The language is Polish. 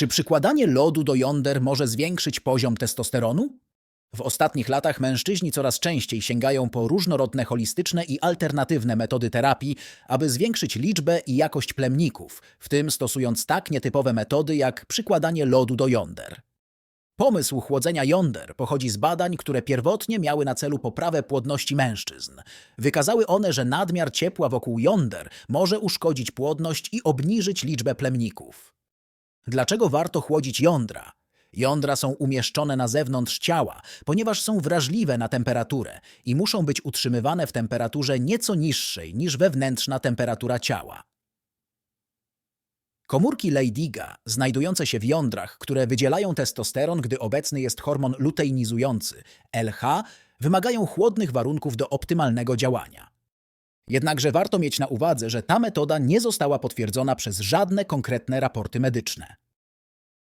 Czy przykładanie lodu do jąder może zwiększyć poziom testosteronu? W ostatnich latach mężczyźni coraz częściej sięgają po różnorodne holistyczne i alternatywne metody terapii, aby zwiększyć liczbę i jakość plemników, w tym stosując tak nietypowe metody jak przykładanie lodu do jąder. Pomysł chłodzenia jąder pochodzi z badań, które pierwotnie miały na celu poprawę płodności mężczyzn. Wykazały one, że nadmiar ciepła wokół jąder może uszkodzić płodność i obniżyć liczbę plemników. Dlaczego warto chłodzić jądra? Jądra są umieszczone na zewnątrz ciała, ponieważ są wrażliwe na temperaturę i muszą być utrzymywane w temperaturze nieco niższej niż wewnętrzna temperatura ciała. Komórki Leydiga, znajdujące się w jądrach, które wydzielają testosteron, gdy obecny jest hormon luteinizujący, LH, wymagają chłodnych warunków do optymalnego działania. Jednakże warto mieć na uwadze, że ta metoda nie została potwierdzona przez żadne konkretne raporty medyczne.